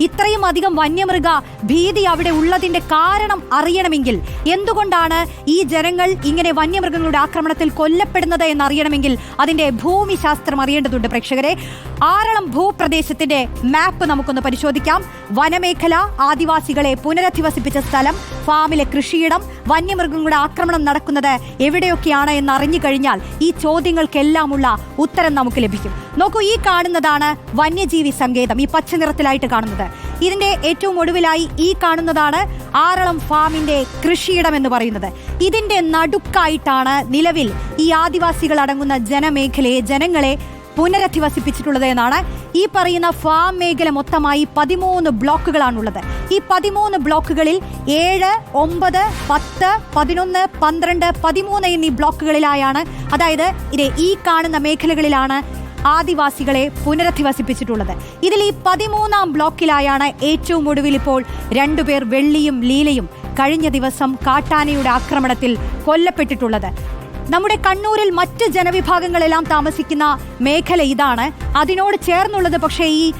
ഇത്രയും അധികം വന്യമൃഗ ഭീതി അവിടെ ഉള്ളതിന്റെ കാരണം അറിയണമെങ്കിൽ എന്തുകൊണ്ടാണ് ഈ ജനങ്ങൾ ഇങ്ങനെ വന്യമൃഗങ്ങളുടെ ആക്രമണത്തിൽ കൊല്ലപ്പെടുന്നത് എന്നറിയണമെങ്കിൽ അതിന്റെ ഭൂമിശാസ്ത്രം അറിയേണ്ടതുണ്ട് പ്രേക്ഷകരെ. ആറളം ഭൂപ്രദേശത്തിന്റെ മാപ്പ് നമുക്കൊന്ന് പരിശോധിക്കാം. വനമേഖല ആദിവാസികളെ പുനരധിവസിപ്പിച്ച സ്ഥലം ഫാമിലെ കൃഷിയിടം വന്യമൃഗങ്ങളുടെ ആക്രമണം നടക്കുന്നത് എവിടെയൊക്കെയാണ് എന്ന് അറിഞ്ഞു കഴിഞ്ഞാൽ ഈ ചോദ്യങ്ങൾക്കെല്ലാമുള്ള ഉത്തരം നമുക്ക് ലഭിക്കും. നോക്കൂ ഈ കാണുന്നതാണ് വന്യജീവി സങ്കേതം ഈ പച്ച നിറത്തിലായിട്ട് കാണുന്നത്. ഇതിന്റെ ഏറ്റവും ഒടുവിലായി ഈ കാണുന്നതാണ് ആറളം ഫാമിന്റെ കൃഷിയിടം എന്ന് പറയുന്നത്. ഇതിന്റെ നടുക്കായിട്ടാണ് നിലവിൽ ഈ ആദിവാസികൾ അടങ്ങുന്ന ജനമേഖലയെ ജനങ്ങളെ പുനരധിവസിപ്പിച്ചിട്ടുള്ളത് എന്നാണ് ഈ പറയുന്ന ഫാം മേഖല മൊത്തമായി പതിമൂന്ന് ബ്ലോക്കുകളാണുള്ളത്. ഈ പതിമൂന്ന് ബ്ലോക്കുകളിൽ ഏഴ് ഒമ്പത് പത്ത് പതിനൊന്ന് പന്ത്രണ്ട് പതിമൂന്ന് എന്നീ ബ്ലോക്കുകളിലായാണ് അതായത് ഇത് ഈ കാണുന്ന മേഖലകളിലാണ് ആദിവാസികളെ പുനരധിവസിപ്പിച്ചിട്ടുള്ളത്. ഇതിൽ ഈ പതിമൂന്നാം ബ്ലോക്കിലായാണ് ഏറ്റവും ഒടുവിൽ ഇപ്പോൾ രണ്ടുപേർ വെള്ളിയും ലീലയും കഴിഞ്ഞ ദിവസം കാട്ടാനയുടെ ആക്രമണത്തിൽ കൊല്ലപ്പെട്ടിട്ടുള്ളത്. നമ്മുടെ കണ്ണൂരിൽ മറ്റ് ജനവിഭാഗങ്ങളെല്ലാം താമസിക്കുന്ന മേഖല ഇതാണ്. അതിനോട് ചേർന്നുള്ളത് പക്ഷേ ഈ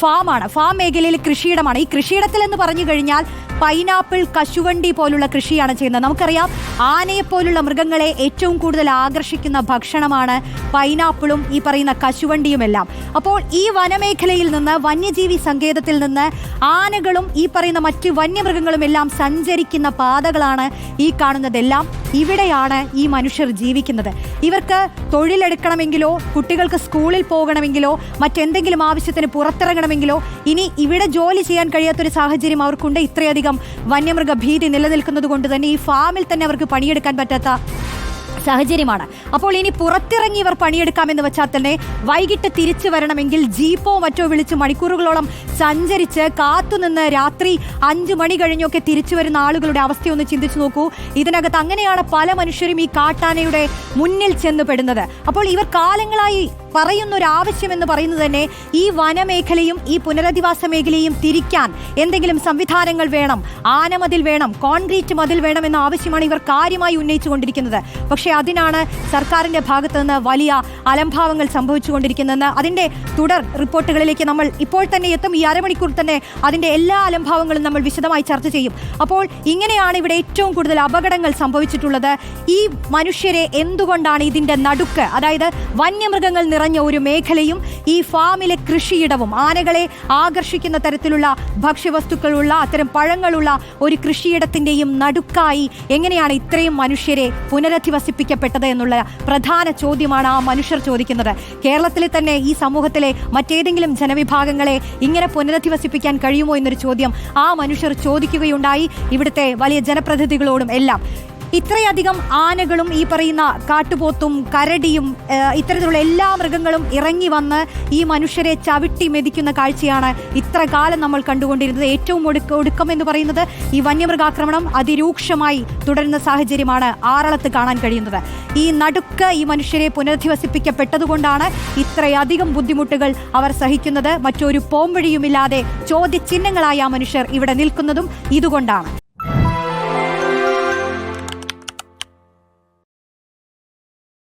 ഫാമാണ്. ഫാം മേഖലയിൽ കൃഷിയിടമാണ്. ഈ കൃഷിയിടത്തിൽ എന്ന് പറഞ്ഞു കഴിഞ്ഞാൽ പൈനാപ്പിൾ കശുവണ്ടി പോലുള്ള കൃഷിയാണ് ചെയ്യുന്നത്. നമുക്കറിയാം ആനയെ പോലുള്ള മൃഗങ്ങളെ ഏറ്റവും കൂടുതൽ ആകർഷിക്കുന്ന ഭക്ഷണമാണ് പൈനാപ്പിളും ഈ പറയുന്ന കശുവണ്ടിയുമെല്ലാം. അപ്പോൾ ഈ വനമേഖലയിൽ നിന്ന് വന്യജീവി സങ്കേതത്തിൽ നിന്ന് ആനകളും ഈ പറയുന്ന മറ്റ് വന്യമൃഗങ്ങളും എല്ലാം സഞ്ചരിക്കുന്ന പാതകളാണ് ഈ കാണുന്നതെല്ലാം. ഇവിടെയാണ് ഈ മനുഷ്യർ ജീവിക്കുന്നത്. ഇവർക്ക് തൊഴിലെടുക്കണമെങ്കിലോ കുട്ടികൾക്ക് സ്കൂളിൽ പോകണമെങ്കിലോ മറ്റെന്തെങ്കിലും ആവശ്യത്തിന് പുറത്തിറങ്ങണമെങ്കിലോ ഇനി ഇവിടെ ജോലി ചെയ്യാൻ കഴിയാത്തൊരു സാഹചര്യം അവർക്കുണ്ട്. ഇത്രയധികം വന്യമൃഗ ഭീതി നിലനിൽക്കുന്നത് കൊണ്ട് തന്നെ ഈ ഫാമിൽ തന്നെ അവർക്ക് പണിയെടുക്കാൻ പറ്റാത്ത സാഹചര്യമാണ്. അപ്പോൾ ഇനി പുറത്തിറങ്ങി ഇവർ പണിയെടുക്കാമെന്ന് വെച്ചാൽ തന്നെ വൈകിട്ട് തിരിച്ചു വരണമെങ്കിൽ ജീപ്പോ മറ്റോ വിളിച്ച് മണിക്കൂറുകളോളം സഞ്ചരിച്ച് കാത്തുനിന്ന് രാത്രി അഞ്ചു മണി കഴിഞ്ഞൊക്കെ തിരിച്ചു വരുന്ന ആളുകളുടെ അവസ്ഥയൊന്ന് ചിന്തിച്ചു നോക്കൂ. ഇതിനകത്ത് അങ്ങനെയാണ് പല മനുഷ്യരും ഈ കാട്ടാനയുടെ മുന്നിൽ ചെന്ന് പെടുന്നത്. അപ്പോൾ ഇവർ കാലങ്ങളായി പറയുന്ന ഒരു ആവശ്യം എന്ന് പറയുന്നത് തന്നെ ഈ വനമേഖലയും ഈ പുനരധിവാസ മേഖലയും തിരിക്കാൻ എന്തെങ്കിലും സംവിധാനങ്ങൾ വേണം ആനമതിൽ വേണം കോൺക്രീറ്റ് മതിൽ വേണം എന്ന ആവശ്യമാണ് ഇവർ കാര്യമായി ഉന്നയിച്ചുകൊണ്ടിരിക്കുന്നത്. പക്ഷേ അതിനാണ് സർക്കാരിന്റെ ഭാഗത്തു നിന്ന് വലിയ അലംഭാവങ്ങൾ സംഭവിച്ചുകൊണ്ടിരിക്കുന്നതെന്ന് അതിന്റെ തുടർ റിപ്പോർട്ടുകളിലേക്ക് നമ്മൾ ഇപ്പോൾ തന്നെ എത്തും. ഈ അരമണിക്കൂർ തന്നെ അതിന്റെ എല്ലാ അലംഭാവങ്ങളും നമ്മൾ വിശദമായി ചർച്ച ചെയ്യും. അപ്പോൾ ഇങ്ങനെയാണ് ഇവിടെ ഏറ്റവും കൂടുതൽ അപകടങ്ങൾ സംഭവിച്ചിട്ടുള്ളത്. ഈ മനുഷ്യരെ എന്തുകൊണ്ടാണ് ഇതിന്റെ നടുക്ക് അതായത് വന്യമൃഗങ്ങൾ നിറഞ്ഞ ഒരു മേഖലയും ഈ ഫാമിലെ കൃഷിയിടവും ആനകളെ ആകർഷിക്കുന്ന തരത്തിലുള്ള ഭക്ഷ്യവസ്തുക്കളുള്ള അത്തരം പഴങ്ങളുള്ള ഒരു കൃഷിയിടത്തിന്റെയും നടുക്കായി എങ്ങനെയാണ് ഇത്രയും മനുഷ്യരെ പുനരധിവസിപ്പിക്കപ്പെട്ടത് എന്നുള്ള പ്രധാന ചോദ്യമാണ് ആ മനുഷ്യർ ചോദിക്കുന്നത്. കേരളത്തിലെ തന്നെ ഈ സമൂഹത്തിലെ മറ്റേതെങ്കിലും ജനവിഭാഗങ്ങളെ ഇങ്ങനെ പുനരധിവസിപ്പിക്കാൻ കഴിയുമോ എന്നൊരു ചോദ്യം ആ മനുഷ്യർ ചോദിക്കുകയുണ്ടായി. ഇവിടുത്തെ വലിയ ജനപ്രതിനിധികളോടും എല്ലാം ഇത്രയധികം ആനകളും ഈ പറയുന്ന കാട്ടുപോത്തും കരടിയും ഇത്തരത്തിലുള്ള എല്ലാ മൃഗങ്ങളും ഇറങ്ങി വന്ന് ഈ മനുഷ്യരെ ചവിട്ടി മെതിക്കുന്ന കാഴ്ചയാണ് ഇത്ര കാലം നമ്മൾ കണ്ടുകൊണ്ടിരുന്നത്. ഏറ്റവും ഒടുക്ക ഒടുക്കം എന്ന് പറയുന്നത് ഈ വന്യമൃഗാക്രമണം അതിരൂക്ഷമായി തുടരുന്ന സാഹചര്യമാണ് ആറളത്ത് കാണാൻ കഴിയുന്നത്. ഈ നടുക്ക് ഈ മനുഷ്യരെ പുനരധിവസിപ്പിക്കപ്പെട്ടതുകൊണ്ടാണ് ഇത്രയധികം ബുദ്ധിമുട്ടുകൾ അവർ സഹിക്കുന്നത്. മറ്റൊരു പോംവഴിയുമില്ലാതെ ചോദ്യചിഹ്നങ്ങളായ ആ മനുഷ്യർ ഇവിടെ നിൽക്കുന്നതും ഇതുകൊണ്ടാണ്.